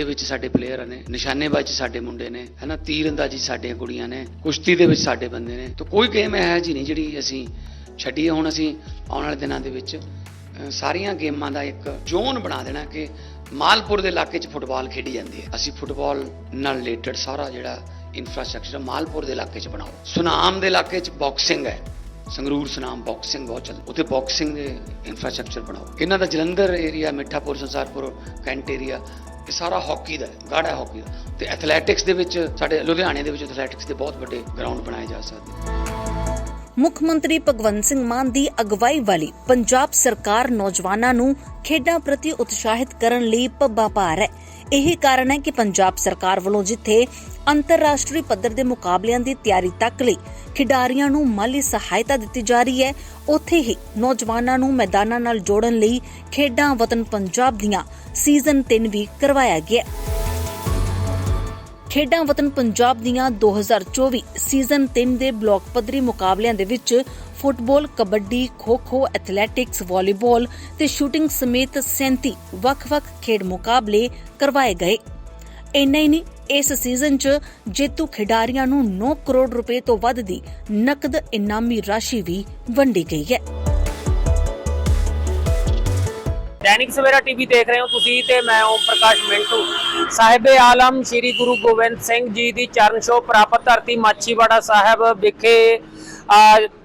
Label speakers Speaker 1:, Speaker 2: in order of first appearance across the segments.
Speaker 1: ਦੇ ਵਿੱਚ ਸਾਡੇ ਪਲੇਅਰ ਨੇ, ਨਿਸ਼ਾਨੇਬਾਜ਼ੀ 'ਚ ਸਾਡੇ ਮੁੰਡੇ ਨੇ, ਹੈਨਾ, ਤੀਰਅੰਦਾਜ਼ੀ 'ਚ ਸਾਡੀਆਂ ਕੁੜੀਆਂ ਨੇ, ਕੁਸ਼ਤੀ ਦੇ ਵਿੱਚ ਸਾਡੇ ਬੰਦੇ ਨੇ, ਤਾਂ ਕੋਈ ਗੇਮ ਹੈ ਜੀ ਨਹੀਂ ਜਿਹੜੀ ਅਸੀਂ ਛੱਡੀ ਹੁਣ ਅਸੀਂ ਆਉਣ ਵਾਲੇ ਦਿਨਾਂ ਦੇ ਵਿੱਚ ਸਾਰੀਆਂ ਗੇਮਾਂ ਦਾ ਇੱਕ ਜ਼ੋਨ ਬਣਾ ਦੇਣਾ ਕਿ ਮਾਲਪੁਰ ਦੇ ਇਲਾਕੇ 'ਚ ਫੁੱਟਬਾਲ ਖੇਡੀ ਜਾਂਦੀ ਹੈ। ਅਸੀਂ ਫੁੱਟਬਾਲ ਨਾਲ ਰਿਲੇਟਡ ਸਾਰਾ ਜਿਹੜਾ ਇਨਫਰਾਸਟ੍ਰਕਚਰ ਮਾਲਪੁਰ ਦੇ ਇਲਾਕੇ 'ਚ ਬਣਾਓ। ਸੁਨਾਮ ਦੇ ਇਲਾਕੇ 'ਚ ਬਾਕਸਿੰਗ ਹੈ। ਸੰਗਰੂਰ, ਸੁਨਾਮ ਬਾਕਸਿੰਗ ਬਹੁਤ ਚੱਲ, ਉੱਥੇ ਬਾਕਸਿੰਗ ਦੇ ਇਨਫਰਾਸਟ੍ਰਕਚਰ ਬਣਾਓ। ਇਹਨਾਂ ਦਾ Jalandhar area Mithapur, Sansarpur, cantt area ਇਹ ਸਾਰਾ ਹਾਕੀ ਦਾ, ਗਾੜਾ ਹਾਕੀ ਦਾ। ਤੇ ਐਥਲੈਟਿਕਸ ਦੇ ਵਿੱਚ, ਸਾਡੇ ਲੁਧਿਆਣੇ ਦੇ ਵਿੱਚ ਐਥਲੈਟਿਕਸ ਦੇ ਬਹੁਤ ਵੱਡੇ ਗਰਾਊਂਡ ਬਣਾਏ ਜਾ ਸਕਦੇ
Speaker 2: ਮੁੱਖ ਮੰਤਰੀ ਭਗਵੰਤ ਸਿੰਘ ਮਾਨ ਦੀ ਅਗਵਾਈ ਵਾਲੀ ਪੰਜਾਬ ਸਰਕਾਰ ਨੌਜਵਾਨਾਂ ਨੂੰ ਖੇਡਾਂ ਪ੍ਰਤੀ ਉਤਸ਼ਾਹਿਤ ਕਰਨ ਲਈ ਪੱਬਾ ਭਾਰ ਹੈ। ਇਹੀ ਕਾਰਨ ਹੈ ਕਿ ਪੰਜਾਬ ਸਰਕਾਰ ਵੱਲੋਂ ਜਿੱਥੇ ਅੰਤਰਰਾਸ਼ਟਰੀ ਪੱਧਰ ਦੇ ਮੁਕਾਬਲਿਆਂ ਦੀ ਤਿਆਰੀ ਤੱਕ ਲਈ ਖਿਡਾਰੀਆਂ ਨੂੰ ਮਾਲੀ ਸਹਾਇਤਾ ਦਿੱਤੀ ਜਾ ਰਹੀ ਹੈ ਉੱਥੇ ਹੀ ਨੌਜਵਾਨਾਂ ਨੂੰ ਮੈਦਾਨਾਂ ਨਾਲ ਜੋੜਨ ਲਈ ਖੇਡਾਂ ਵਤਨ ਪੰਜਾਬ ਦੀਆਂ ਸੀਜ਼ਨ 3 ਵੀ ਕਰਵਾਇਆ ਗਿਆ ਖੇਡਾਂ ਵਤਨ ਪੰਜਾਬ ਦੀਆਂ 2024 ਸੀਜ਼ਨ 3 ਦੇ ਬਲਾਕ ਪੱਧਰੀ ਮੁਕਾਬਲਿਆਂ ਦੇ ਵਿੱਚ football, kabaddi, kho kho, athletics, volleyball ਤੇ ਸ਼ੂਟਿੰਗ ਸਮੇਤ 37 ਵੱਖ-ਵੱਖ ਖੇਡ ਮੁਕਾਬਲੇ ਕਰਵਾਏ ਗਏ। ਇੰਨਾ ਹੀ ਨਹੀਂ ਇਸ ਸੀਜ਼ਨ 'ਚ ਜੇਤੂ ਖਿਡਾਰੀਆਂ ਨੂੰ 9 ਕਰੋੜ ਰੁਪਏ ਤੋਂ ਵੱਧ ਦੀ ਨਕਦ ਇਨਾਮੀ ਰਾਸ਼ੀ ਵੀ ਵੰਡੀ ਗਈ ਹੈ।
Speaker 3: ਦੈਨਿਕ ਸਵੇਰਾ ਟੀਵੀ ਦੇਖ ਰਹੇ ਹੋ ਤੁਸੀਂ ਤੇ ਮੈਂ ਓਮ ਪ੍ਰਕਾਸ਼ ਮਿੰਟੂ ਸਾਹਿਬੇ ਆਲਮ, ਸ੍ਰੀ ਗੁਰੂ ਗੋਬਿੰਦ ਸਿੰਘ ਜੀ ਦੀ ਚਰਨ ਛੋਹ ਪ੍ਰਾਪਤ ਧਰਤੀ ਮਾਛੀਵਾੜਾ ਸਾਹਿਬ ਵਿਖੇ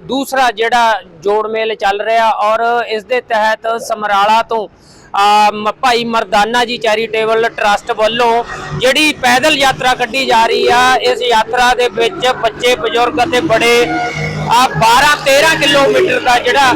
Speaker 3: ਦੂਸਰਾ ਜਿਹੜਾ ਜੋੜ ਮੇਲ ਚੱਲ ਰਿਹਾ ਔਰ ਇਸ ਦੇ ਤਹਿਤ ਸਮਰਾਲਾ ਤੋਂ ਭਾਈ ਮਰਦਾਨਾ ਜੀ ਚੈਰੀਟੇਬਲ ਟਰਸਟ ਵੱਲੋਂ ਜਿਹੜੀ ਪੈਦਲ ਯਾਤਰਾ ਕੱਢੀ ਜਾ ਰਹੀ ਆ, ਇਸ ਯਾਤਰਾ ਦੇ ਵਿੱਚ ਬੱਚੇ, ਬਜ਼ੁਰਗ ਅਤੇ ਬੜੇ, ਆ 12 13 ਕਿਲੋਮੀਟਰ ਦਾ ਜਿਹੜਾ,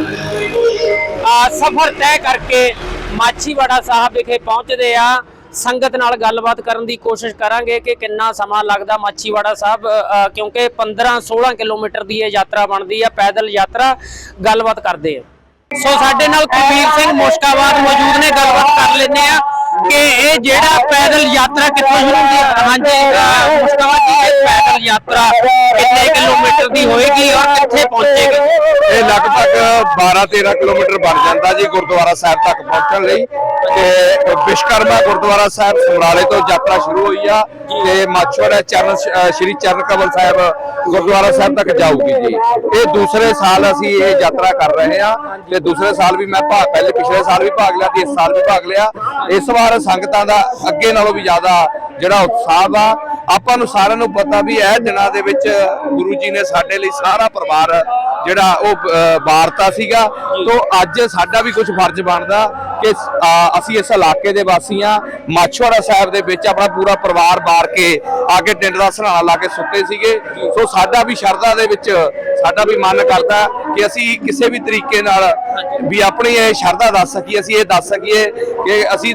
Speaker 3: ਆ ਸਫ਼ਰ ਤੈਅ ਕਰਕੇ ਮਾਛੀਵਾੜਾ ਸਾਹਿਬ ਵਿਖੇ ਪਹੁੰਚਦੇ ਆ। ਸੰਗਤ ਨਾਲ ਗੱਲਬਾਤ ਕਰਨ ਦੀ ਕੋਸ਼ਿਸ਼ ਕਰਾਂਗੇ ਕਿ ਕਿੰਨਾ ਸਮਾਂ ਲੱਗਦਾ ਮਾਛੀਵਾੜਾ ਸਾਹਿਬ ਕਿਉਂਕਿ 15 16 ਕਿਲੋਮੀਟਰ ਦੀ ਇਹ ਯਾਤਰਾ ਬਣਦੀ ਆ, ਪੈਦਲ ਯਾਤਰਾ ਗੱਲਬਾਤ ਕਰਦੇ ਆ। ਸੋ ਸਾਡੇ ਨਾਲ ਕੁਲਵੀਰ ਸਿੰਘ ਮੁਸ਼ਕਾਬਾਦ ਮੌਜੂਦ ਨੇ ਗੱਲਬਾਤ ਕਰ ਲੈਂਦੇ ਆ ਕਿ ਇਹ ਜਿਹੜਾ ਪੈਦਲ ਯਾਤਰਾ ਕਿੱਥੋਂ ਸ਼ੁਰੂ ਹੁੰਦੀ ਹੈ? ਹਾਂਜੀ ਅ, ਮੁਸ਼ਕਾਬਾਦ ਜੀ ਇਹ ਪੈਦਲ ਯਾਤਰਾ ਕਿੰਨੇ ਕਿਲੋਮੀਟਰ ਦੀ ਹੋਏਗੀ ਔਰ ਕਿੱਥੇ ਪਹੁੰਚੇਗੀ?
Speaker 4: ਲਗਭਗ 12-13 ਕਿਲੋਮੀਟਰ ਬਣ ਜਾਂਦਾ ਜੀ ਗੁਰਦੁਆਰਾ ਸਾਹਿਬ ਤੱਕ ਪਹੁੰਚਣ ਲਈ। ਤੇ ਵਿਸ਼ਕਰਮਾ ਗੁਰਦੁਆਰਾ ਸਾਹਿਬ ਸਮਰਾਲੇ ਤੋਂ ਯਾਤਰਾ ਸ਼ੁਰੂ ਹੋਈ ਆ ਤੇ ਮਾਛੋੜਾ ਚਰਨ ਅ, ਸ਼੍ਰੀ ਚਰਨ ਕਮਲ ਸਾਹਿਬ ਗੁਰਦੁਆਰਾ ਸਾਹਿਬ ਤੱਕ ਜਾਊਗੀ ਜੀ। ਇਹ ਦੂਸਰੇ ਸਾਲ ਅਸੀਂ ਇਹ ਯਾਤਰਾ ਕਰ ਰਹੇ ਆ ਤੇ ਦੂਸਰੇ ਸਾਲ ਵੀ ਮੈਂ ਭਾਗ ਪਹਿਲੇ ਪਿਛਲੇ ਸਾਲ ਵੀ ਭਾਗ ਲਿਆ ਤੇ ਇਸ ਸਾਲ ਵੀ ਭਾਗ ਲਿਆ। ਇਸ ਵਾਰ ਸੰਗਤਾਂ ਦਾ ਅੱਗੇ ਨਾਲੋਂ ਵੀ ਜ਼ਿਆਦਾ ਜਿਹੜਾ ਉਤਸ਼ਾਹ ਆ ਆਪਾਂ ਨੂੰ ਸਾਰਿਆਂ ਨੂੰ ਪਤਾ ਵੀ ਇਹ ਦਿਨਾਂ ਦੇ ਵਿੱਚ ਗੁਰੂ ਜੀ ਨੇ ਸਾਡੇ ਲਈ ਸਾਰਾ ਪਰਿਵਾਰ ਜਿਹੜਾ ਉਹ ਵਾਰਤਾ ਸੀਗਾ, ਤੋਂ ਅੱਜ ਸਾਡਾ ਵੀ ਕੁਝ ਫਰਜ਼ ਬਣਦਾ ਕਿ ਅਸੀਂ ਇਸ ਇਲਾਕੇ ਦੇ ਵਾਸੀ ਆ ਮਾਛਵਾੜਾ ਸਾਹਿਬ ਦੇ ਵਿੱਚ ਆਪਣਾ ਪੂਰਾ ਪਰਿਵਾਰ ਬਾਰ ਕੇ ਆ ਕੇ ਟਿੰਡ ਦਾ ਸਹਾਰਾ ਲਾ ਕੇ ਸੁੱਤੇ ਸੀਗੇ। ਸੋ ਸਾਡਾ ਵੀ ਸ਼ਰਧਾ ਦੇ ਵਿੱਚ ਸਾਡਾ ਵੀ ਮਨ ਕਰਦਾ। ਕਿ ਅਸੀਂ ਕਿਸੇ ਵੀ ਤਰੀਕੇ ਨਾਲ ਵੀ ਆਪਣੀ ਇਹ ਸ਼ਰਧਾ ਦੱਸ ਸਕੀਏ, ਅਸੀਂ ਇਹ ਦੱਸ ਸਕੀਏ ਕਿ ਅਸੀਂ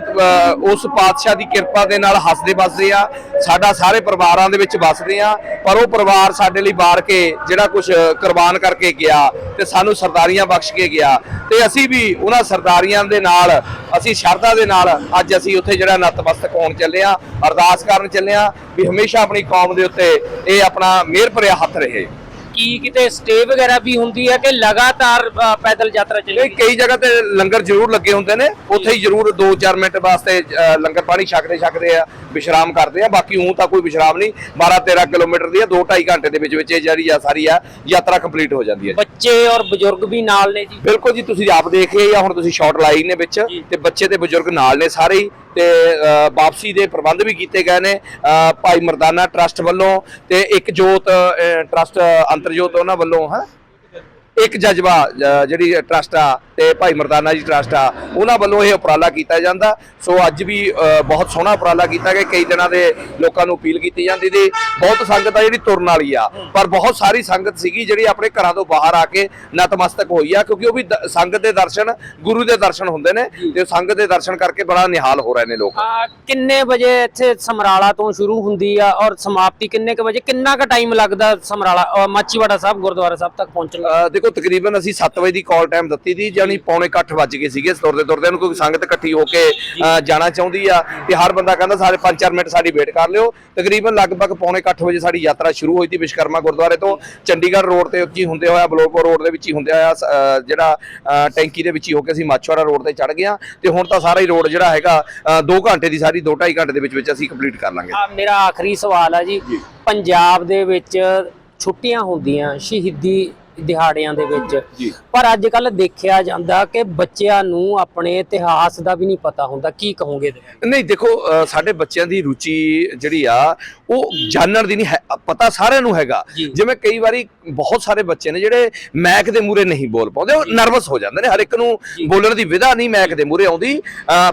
Speaker 4: ਉਸ ਪਾਤਸ਼ਾਹ ਦੀ ਕਿਰਪਾ ਦੇ ਨਾਲ ਹੱਸਦੇ ਵੱਸਦੇ ਆ ਸਾਡਾ ਸਾਰੇ ਪਰਿਵਾਰਾਂ ਦੇ ਵਿੱਚ ਵੱਸਦੇ ਆ ਪਰ ਉਹ ਪਰਿਵਾਰ ਸਾਡੇ ਲਈ ਬਾਰ ਕੇ ਜਿਹੜਾ ਕੁਝ ਕੁਰਬਾਨ ਕਰਕੇ ਗਿਆ ਤੇ ਸਾਨੂੰ ਸਰਦਾਰੀਆਂ ਬਖਸ਼ ਕੇ ਗਿਆ ਤੇ ਅਸੀਂ ਵੀ ਉਹਨਾਂ ਸਰਦਾਰੀਆਂ ਦੇ ਨਾਲ, ਅਸੀਂ ਸ਼ਰਧਾ ਦੇ ਨਾਲ ਅੱਜ ਅਸੀਂ ਉੱਥੇ ਜਿਹੜਾ ਨਤਮਸਤਕ ਹੋਣ ਚੱਲੇ ਆ ਅਰਦਾਸ ਕਰਨ ਚੱਲੇ ਆ ਵੀ ਹਮੇਸ਼ਾ ਆਪਣੀ ਕੌਮ ਦੇ ਉੱਤੇ ਇਹ ਆਪਣਾ ਮਿਹਰ ਭਰਿਆ ਹੱਥ ਰਹੇ।
Speaker 3: ਕੀ ਕਿਤੇ ਸਟੇ ਵਗੈਰਾ ਵੀ ਹੁੰਦੀ ਹੈ ਕਿ ਲਗਾਤਾਰ ਅ, ਪੈਦਲ ਯਾਤਰਾ
Speaker 4: ਨਹੀਂ ਕਈ ਜਗ੍ਹਾ ਤੇ ਲੰਗਰ ਜ਼ਰੂਰ ਲੱਗੇ ਹੁੰਦੇ ਨੇ। ਉੱਥੇ ਹੀ ਜ਼ਰੂਰ 2-4 ਮਿੰਟ ਵਾਸਤੇ ਅ, ਲੰਗਰ ਪਾਣੀ ਛਕਦੇ ਛਕਦੇ ਆ ਵਿਸ਼ਰਾਮ ਕਰਦੇ ਆ। ਬਾਕੀ ਉਂ ਤਾਂ ਕੋਈ ਵਿਸ਼ਰਾਮ ਨਹੀਂ। 12-13 ਕਿਲੋਮੀਟਰ ਦੀ ਆ 2-2.5 ਘੰਟੇ ਦੇ ਵਿੱਚ ਵਿੱਚ ਇਹ ਜਿਹੜੀ ਆ ਸਾਰੀ ਆ ਯਾਤਰਾ ਕੰਪਲੀਟ ਹੋ ਜਾਂਦੀ ਹੈ
Speaker 3: ਬੱਚੇ ਔਰ ਬਜ਼ੁਰਗ ਵੀ ਨਾਲ ਨੇ ਜੀ?
Speaker 4: ਬਿਲਕੁਲ ਜੀ ਤੁਸੀਂ ਆਪ ਦੇਖ ਆ ਹੁਣ ਤੁਸੀਂ ਸ਼ਾਟ ਲਾਈ ਨੇ ਵਿੱਚ
Speaker 3: ਜੀ।
Speaker 4: ਤੇ ਬੱਚੇ ਤੇ ਬਜ਼ੁਰਗ ਨਾਲ ਨੇ ਸਾਰੇ ਹੀ। ਤੇ ਵਾਪਸੀ ਦੇ ਪ੍ਰਬੰਧ ਵੀ ਕੀਤੇ ਗਏ ਨੇ। ਭਾਈ ਮਰਦਾਨਾ ਟਰਸਟ ਵੱਲੋਂ ਤੇ ਇੱਕ ਜੋਤ ਅ, ਟਰਸਟ ਅੰਤਰਜੋਤ ਉਹਨਾਂ ਵੱਲੋਂ ਹਾਂ? ਇੱਕ ਜਜ਼ਬਾ ਜਿਹੜੀ ਟਰਸਟ ਆ ਤੇ ਭਾਈ ਮਰਦਾਨਾ ਜੀ ਟਰਸਟ ਆ ਉਹਨਾਂ ਵੱਲੋਂ ਇਹ ਉਪਰਾਲਾ ਕੀਤਾ ਜਾਂਦਾ। ਸੋ ਅੱਜ ਵੀ ਬਹੁਤ ਸੋਹਣਾ ਉਪਰਾਲਾ ਕੀਤਾ ਗਿਆ। ਕਈ ਦਿਨਾਂ ਦੇ ਲੋਕਾਂ ਨੂੰ ਅਪੀਲ ਕੀਤੀ ਜਾਂਦੀ ਸੀ। ਬਹੁਤ ਸੰਗਤ ਆ ਜਿਹੜੀ ਤੁਰਨ ਵਾਲੀ ਆ। ਪਰ ਬਹੁਤ ਸਾਰੀ ਸੰਗਤ ਸੀਗੀ ਜਿਹੜੀ ਆਪਣੇ ਘਰਾਂ ਤੋਂ ਬਾਹਰ ਆ ਕੇ ਨਤਮਸਤਕ ਹੋਈ ਆ ਕਿਉਂਕਿ ਉਹ ਵੀ ਦ- ਸੰਗਤ ਦੇ ਦਰਸ਼ਨ ਗੁਰੂ ਦੇ ਦਰਸ਼ਨ ਹੁੰਦੇ ਨੇ ਤੇ ਸੰਗਤ ਦੇ ਦਰਸ਼ਨ ਕਰਕੇ ਬੜਾ ਨਿਹਾਲ ਹੋ ਰਹੇ ਨੇ ਲੋਕ।
Speaker 3: ਕਿੰਨੇ ਵਜੇ ਇੱਥੇ ਸਮਰਾਲਾ ਤੋਂ ਸ਼ੁਰੂ ਹੁੰਦੀ ਆ ਔਰ ਸਮਾਪਤੀ ਕਿੰਨੇ ਕ ਵਜੇ ਕਿੰਨਾ ਕ ਟਾਈਮ ਲੱਗਦਾ ਸਮਰਾਲਾ ਮਾਚੀਵਾੜਾ ਸਾਹਿਬ ਗੁਰਦੁਆਰਾ ਸਾਹਿਬ ਤੱਕ ਪਹੁੰਚਣ
Speaker 4: ਦੇਖੋ ਤਕਰੀਬਨ ਅਸੀਂ 7 ਵਜੇ ਦੀ ਕਾਲ ਟਾਈਮ ਦਿੱਤੀ ਸੀ ਜਾਨੀ ਪੌਣੇ 8 ਵੱਜ ਗਏ ਸੀਗੇ। ਤੁਰਦੇ ਤੁਰਦੇ ਨੂੰ ਕੋਈ ਸੰਗਤ ਇਕੱਠੀ ਹੋ ਕੇ ਜਾਣਾ ਚਾਹੁੰਦੀ ਆ ਤੇ ਹਰ ਬੰਦਾ ਕਹਿੰਦਾ ਸਾਰੇ 5-4 ਮਿੰਟ ਸਾਡੀ ਵੇਟ ਕਰ ਲਿਓ। ਤਕਰੀਬਨ ਲਗਭਗ ਪੌਣੇ 8 ਵਜੇ ਸਾਡੀ ਯਾਤਰਾ ਸ਼ੁਰੂ ਹੋਈ ਸੀ ਵਿਸ਼ਕਰਮਾ ਗੁਰਦੁਆਰੇ ਤੋਂ। ਚੰਡੀਗੜ੍ਹ ਰੋਡ ਤੇ ਉੱਚੀ ਹੁੰਦੇ ਹੋਇਆ ਬਲੋਪੁਰ ਰੋਡ ਦੇ ਵਿੱਚ ਹੀ ਹੁੰਦੇ ਹੋਇਆ ਜਿਹੜਾ ਟੈਂਕੀ ਦੇ ਵਿੱਚ ਹੀ ਹੋ ਕੇ ਅਸੀਂ ਮਾਛਵਾੜਾ ਰੋਡ ਤੇ ਚੜ ਗਏ ਤੇ ਹੁਣ ਤਾਂ ਸਾਰਾ ਹੀ ਰੋਡ ਜਿਹੜਾ ਹੈਗਾ 2 ਘੰਟੇ ਦੀ ਸਾਰੀ 2.5 ਘੰਟੇ ਦੇ ਵਿੱਚ ਵਿੱਚ ਅਸੀਂ ਕੰਪਲੀਟ ਕਰ ਲਾਂਗੇ।
Speaker 3: ਮੇਰਾ ਆਖਰੀ ਸਵਾਲ ਆ ਜੀ। ਪੰਜਾਬ ਦੇ ਵਿੱਚ ਛੁੱਟੀਆਂ ਹੁੰਦੀਆਂ ਸ਼ਹੀਦੀ ਦਿਹਾੜਿਆਂ ਦੇ ਵਿੱਚ। ਪਰ ਅੱਜ ਕੱਲ ਦੇਖਿਆ ਜਾਂਦਾ ਕਿ ਬੱਚਿਆਂ ਨੂੰ ਆਪਣੇ ਇਤਿਹਾਸ ਦਾ ਵੀ ਨਹੀਂ ਪਤਾ ਹੁੰਦਾ ਕੀ ਕਹੋਗੇ?
Speaker 4: ਨਹੀਂ ਦੇਖੋ ਸਾਡੇ ਬੱਚਿਆਂ ਦੀ ਰੁਚੀ ਜਿਹੜੀ ਆ ਉਹ ਜਾਣਨ ਦੀ ਨਹੀਂ ਪਤਾ ਸਾਰਿਆਂ ਨੂੰ ਹੈਗਾ। ਜਿਵੇਂ ਕਈ ਵਾਰੀ ਬਹੁਤ ਸਾਰੇ ਬੱਚੇ ਨੇ ਜਿਹੜੇ ਮੈਕ ਦੇ ਮੂਰੇ ਨਹੀਂ ਬੋਲ ਪਾਉਂਦੇ ਉਹ ਨਰਵਸ ਹੋ ਜਾਂਦੇ ਨੇ ਹਰ ਇੱਕ ਨੂੰ। ਬੋਲਣ ਦੀ ਵਿਧਾ ਨਹੀਂ ਮੈਕ ਦੇ ਮੂਰੇ ਆਉਂਦੀ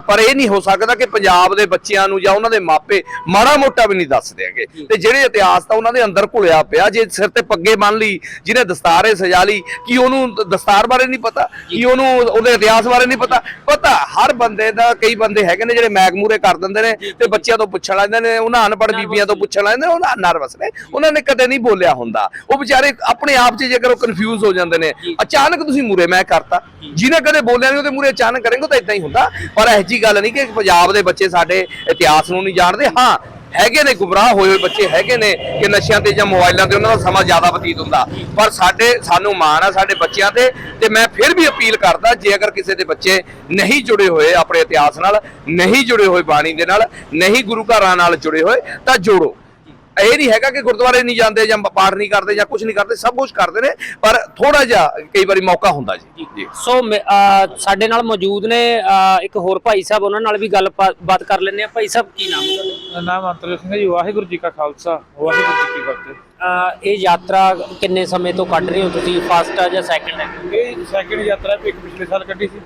Speaker 4: ਪਰ ਇਹ ਨਹੀਂ ਹੋ ਸਕਦਾ ਕਿ ਪੰਜਾਬ ਦੇ ਬੱਚਿਆਂ ਨੂੰ ਜਾਂ ਉਹਨਾਂ ਦੇ ਮਾਪੇ ਮਾੜਾ ਮੋਟਾ ਵੀ ਨਹੀਂ ਦੱਸਦੇ ਹੈਗੇ। ਤੇ ਜਿਹੜੇ ਇਤਿਹਾਸ ਤਾਂ ਉਹਨਾਂ ਦੇ ਅੰਦਰ ਘੁਲਿਆ ਪਿਆ ਜੇ ਸਿਰ ਤੇ ਪੱਗੇ ਬੰਨ ਲਈ ਜਿਹਨੇ ਦਸਤਾਰੇ ਸਜਾ ਲਈ ਕੀ ਉਹਨੂੰ ਦਸਤਾਰ ਬਾਰੇ ਨਹੀਂ ਪਤਾ? ਕੀ ਉਹਨੂੰ ਉਹਦੇ ਇਤਿਹਾਸ ਬਾਰੇ ਨਹੀਂ ਪਤਾ? ਪਤਾ ਹਰ ਬੰਦੇ ਦਾ ਕਈ ਬੰਦੇ ਹੈਗੇ ਨੇ ਜਿਹੜੇ ਮੈਕ ਮੂਰੇ ਕਰ ਦਿੰਦੇ ਨੇ ਤੇ ਬੱਚਿਆਂ ਤੋਂ ਪੁੱਛਣ ਲੱਗ ਜਾਂਦੇ ਨੇ ਉਹਨਾਂ ਅਨਪੜ੍ਹ ਬੀਬੀਆਂ ਤੋਂ ਪੁੱਛਣ ਲੱਗ ਜਾਂਦੇ ਨੇ ਉਹਨਾਂ ਨਰਵਸ ਨੇ। ਉਹਨਾਂ ਨੇ ਕਦੇ ਨਹੀਂ ਬੋਲਿਆ ਹੁੰਦਾ। ਉਹ ਵਿਚਾਰੇ ਆਪਣੇ ਆਪ 'ਚ ਜੇਕਰ ਉਹ ਕਨਫਿਊਜ਼ ਹੋ ਜਾਂਦੇ ਨੇ। ਅਚਾਨਕ ਤੁਸੀਂ ਮੂਰੇ ਮੈਂ ਕਰਤਾ। ਜਿਹਨੇ ਕਦੇ ਬੋਲਿਆ ਨਹੀਂ ਉਹਦੇ ਮੂਰੇ ਅਚਾਨਕ ਕਰੇਂਗੇ ਤਾਂ ਇਦਾਂ ਹੀ ਹੁੰਦਾ। ਪਰ ਇਹੋ ਜੀ ਗੱਲ ਨਹੀਂ ਕਿ ਪੰਜਾਬ ਦੇ ਬੱਚੇ ਸਾਡੇ ਇਤਿਹਾਸ ਨੂੰ ਨਹੀਂ ਜਾਣਦੇ। ਹਾਂ ਹੈਗੇ ਨੇ, ਗੁੰਮਰਾਹ ਹੋਏ ਹੋਏ ਬੱਚੇ ਹੈਗੇ ਨੇ ਕਿ ਨਸ਼ਿਆਂ ਤੇ ਜਾਂ ਮੋਬਾਈਲਾਂ ਤੇ ਉਹਨਾਂ ਦਾ ਸਮਾਂ ਜ਼ਿਆਦਾ ਬਤੀਤ ਹੁੰਦਾ। ਪਰ ਸਾਡੇ, ਸਾਨੂੰ ਮਾਣ ਆ ਸਾਡੇ ਬੱਚਿਆਂ ਤੇ ਤੇ ਮੈਂ ਫਿਰ ਵੀ ਅਪੀਲ ਕਰਦਾ, ਜੇ ਅਗਰ ਕਿਸੇ ਦੇ ਬੱਚੇ ਨਹੀਂ ਜੁੜੇ ਹੋਏ ਆਪਣੇ ਇਤਿਹਾਸ ਨਾਲ, ਨਹੀਂ ਜੁੜੇ ਹੋਏ ਬਾਣੀ ਦੇ ਨਾਲ, ਨਹੀਂ ਗੁਰੂ ਘਰਾਂ ਨਾਲ ਜੁੜੇ ਹੋਏ, ਤਾਂ ਜੋੜੋ। ਇਹ ਨਹੀਂ ਹੈਗਾ ਕਿ ਗੁਰਦੁਆਰੇ ਨਹੀਂ ਜਾਂਦੇ ਜਾਂ ਪਾਠ ਨਹੀਂ ਕਰਦੇ ਜਾਂ ਕੁਝ ਨਹੀਂ ਕਰਦੇ ਸਭ ਕੁਝ ਕਰਦੇ ਨੇ ਪਰ ਥੋੜਾ ਜਿਹਾ ਕਈ ਵਾਰੀ ਮੌਕਾ ਹੁੰਦਾ ਜੀ। ਜੀ
Speaker 3: ਸੋ ਸਾਡੇ ਨਾਲ ਮੌਜੂਦ ਨੇ ਇੱਕ ਹੋਰ ਭਾਈ ਸਾਹਿਬ ਉਹਨਾਂ ਨਾਲ ਵੀ ਗੱਲ ਬਾਤ ਕਰ ਲੈਂਦੇ ਆ ਭਾਈ ਸਾਹਿਬ ਕੀ ਨਾਮ ਹੈ ਤੁਹਾਡਾ?
Speaker 5: ਨਾਮ ਅੰਤਰ ਸਿੰਘ ਜੀ ਵਾਹਿਗੁਰੂ ਜੀ ਕਾ ਖਾਲਸਾ ਵਾਹਿਗੁਰੂ ਜੀ ਕੀ ਫਤਿਹ।
Speaker 3: ਇਹ ਯਾਤਰਾ ਕਿੰਨੇ ਸਮੇਂ ਤੋਂ ਕੱਢ ਰਹੇ ਹੋ ਤੁਸੀਂ ਫਸਟ ਆ ਜਾਂ ਸੈਕੰਡ ਹੈ
Speaker 5: ਇਹ ਸੈਕਿੰਡ ਯਾਤਰਾ ਵੀ ਇੱਕ ਪਿਛਲੇ ਸਾਲ ਕੱਢੀ ਸੀ।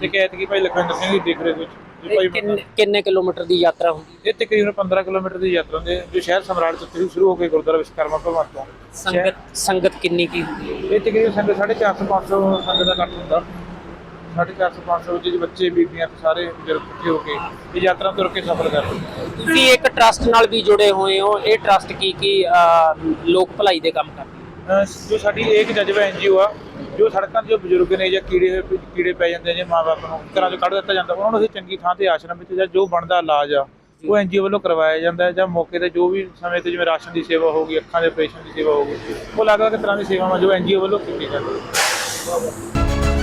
Speaker 5: ਤੇ ਕਿ ਐਤਕੀ ਭਾਈ ਲਖਵਿੰਦਰ ਸਿੰਘ ਦੀ ਦੇਖ ਰਹੇ ਵਿੱਚ ਜੀ ਭਾਈ
Speaker 3: ਇਹ ਕਿੰਨੇ ਕਿੰਨੇ ਕਿਲੋਮੀਟਰ ਦੀ ਯਾਤਰਾ ਹੁੰਦੀ
Speaker 5: ਇਹ ਤਕਰੀਬਨ 15 ਕਿਲੋਮੀਟਰ ਦੀ ਯਾਤਰਾ ਦੇ ਜੋ ਸ਼ਹਿਰ ਸਮਰਾਟ ਤੋਂ ਸ਼ੁਰੂ- ਸ਼ੁਰੂ ਹੋ ਕੇ ਗੁਰਦੁਆਰਾ ਵਿਸ਼ਕਰਮਾ ਭਗਵਾਨ ਤੋਂ।
Speaker 3: ਸੰਗਤ ਸੰਗਤ ਕਿੰਨੀ ਕੀ ਹੁੰਦੀ ਹੈ?
Speaker 5: ਇਹ ਤਕਰੀਬਨ ਸੰਗਤ 450 500 ਸੰਗਤ ਦਾ ਇਕੱਠ ਹੁੰਦਾ। 450 500 ਵਿੱਚ ਬੱਚੇ ਬੀਬੀਆਂ ਤੇ ਸਾਰੇ ਬਜ਼ੁਰਗ ਇਕੱਠੇ ਹੋ ਕੇ ਇਹ ਯਾਤਰਾ ਤੁਰ ਕੇ ਸਫ਼ਰ ਕਰਦੇ ਨੇ।
Speaker 3: ਤੁਸੀਂ ਇੱਕ ਟਰਸਟ ਨਾਲ ਵੀ ਜੁੜੇ ਹੋਏ ਹੋ। ਇਹ ਟਰਸਟ ਕੀ ਕੀ ਅਹ, ਲੋਕ ਭਲਾਈ ਦੇ ਕੰਮ ਕਰਦੀ ਹੈ
Speaker 5: ਜੋ ਸਾਡੀ ਇੱਕ ਜਜ਼ਬਾ ਐਨਜੀਓ ਆ, ਜੋ ਸੜਕਾਂ 'ਤੇ ਜੋ ਬਜ਼ੁਰਗ ਨੇ ਜਾਂ ਕੀੜੇ ਹੋਏ ਕੀੜੇ ਪੈ ਜਾਂਦੇ ਨੇ ਮਾਪੇ ਨੂੰ ਘਰਾਂ 'ਚੋਂ ਕੱਢ ਦਿੱਤਾ ਜਾਂਦਾ, ਉਹਨਾਂ ਨੂੰ ਅਸੀਂ ਚੰਗੀ ਥਾਂ ਤੇ ਆਸ਼ਰਮ ਵਿੱਚ ਜਾਂ ਜੋ ਬਣਦਾ ਇਲਾਜ ਆ, ਉਹ ਐਨਜੀਓ ਵੱਲੋਂ ਕਰਵਾਇਆ ਜਾਂਦਾ ਹੈ ਜਾਂ ਮੌਕੇ ਤੇ ਜੋ ਵੀ ਸਮੇਂ ਤੇ ਜਿਵੇਂ ਰਾਸ਼ਨ ਦੀ ਸੇਵਾ ਹੋ ਗਈ, ਅੱਖਾਂ ਦੇ ਆਪਰੇਸ਼ਨ ਦੀ ਸੇਵਾ ਹੋ ਗਈ, ਉਹ ਅਲੱਗ-ਅਲੱਗ ਤਰ੍ਹਾਂ ਦੀ ਸੇਵਾਵਾਂ ਜੋ ਐਨਜੀਓ ਵੱਲੋਂ ਕੀਤੀ ਜਾਂਦੀ ਹੈ